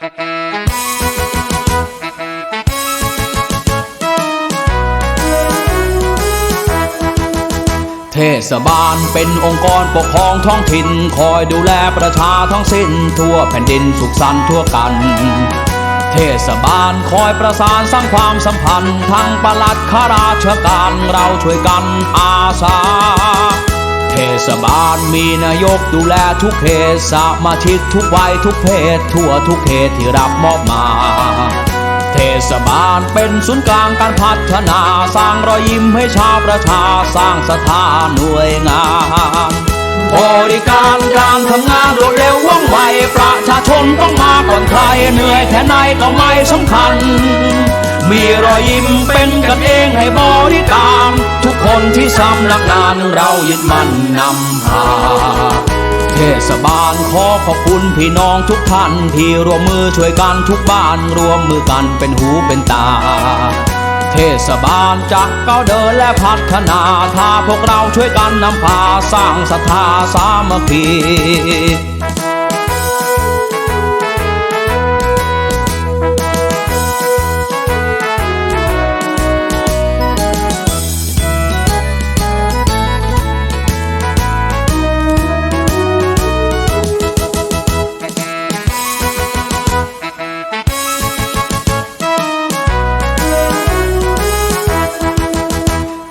เทศบาลเป็นองค์กรปกครองท้องถิ่น คอยดูแลประชาทั้งสิ้น ทั่วแผ่นดินสุขสันต์ทั่วกัน เทศบาลคอยประสานสร้างความสัมพันธ์ ทั้งประลัดข้าราชการเราช่วยกันอาสา ศบาลมีนายกดูแลทุกเขตสมาชิกทุกวัยทุกเพศ ทั่วทุกเขตที่รับมอบมา เทศบาลเป็นศูนย์กลางการพัฒนา สร้างรอยยิ้มให้ชาวประชาสร้างสถานหน่วยงานบริการการทำงานรวดเร็วว่องไวประชาชนต้องมาก่อนใครเหนื่อยแค่ไหนก็ไม่สำคัญ มีรอยยิ้มเป็นกันเองให้บริการ ทุกคนที่สำนักงานเรายึดมั่นนำพา เทศบาลขอขอบคุณพี่น้องทุกท่านที่ร่วมมือช่วยกันทุกบ้านรวมมือกันเป็นหูเป็นตา เทศบาลจะก้าวเดินและพัฒนาถ้าพวกเราช่วยกันนำพาสร้างศรัทธาสามัคคี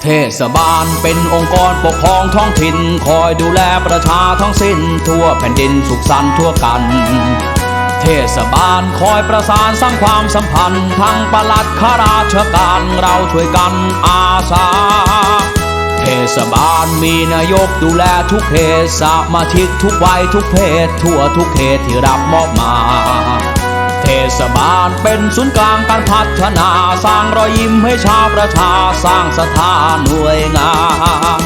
เทศบาลเป็นองค์กรปกครองท้องถิ่น คอยดูแลประชาทั้งสิ้น ทั่วแผ่นดินสุขสันต์ทั่วกัน เทศบาลคอยประสานสร้างความสัมพันธ์ ทั้งประลัดข้าราชการเราช่วยกันอาสา เทศบาลมีนายกดูแลทุกเขตสมาชิกทุกวัยทุกเพศ ทั่วทุกเขตที่รับมอบมา เทศบาลเป็นศูนย์กลางการพัฒนาสร้างรอยยิ้มให้ชาวประชาสร้างสถานหน่วยงาน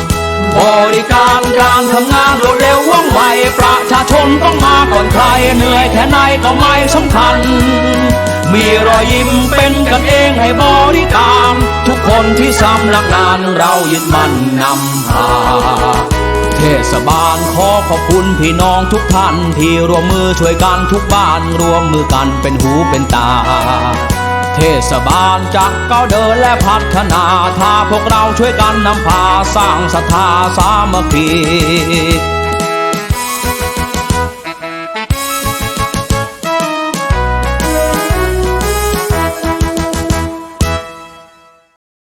บริการการทำงานรวดเร็วว่องไวประชาชนต้องมาก่อนใครเหนื่อยแค่ไหนก็ไม่สำคัญ มีรอยยิ้มเป็นกันเองให้บริการ ทุกคนที่สำนักงานเรายึดมั่นนำพา ศบาลขอขอบคุณพี่น้องทุกท่านที่ร่วมมือช่วยกันทุกบ้านรวมมือกันเป็นหูเป็นตา เทศบาลจะก้าวเดินและพัฒนาถ้าพวกเราช่วยกันนำพาสร้างศรัทธาสามัคคี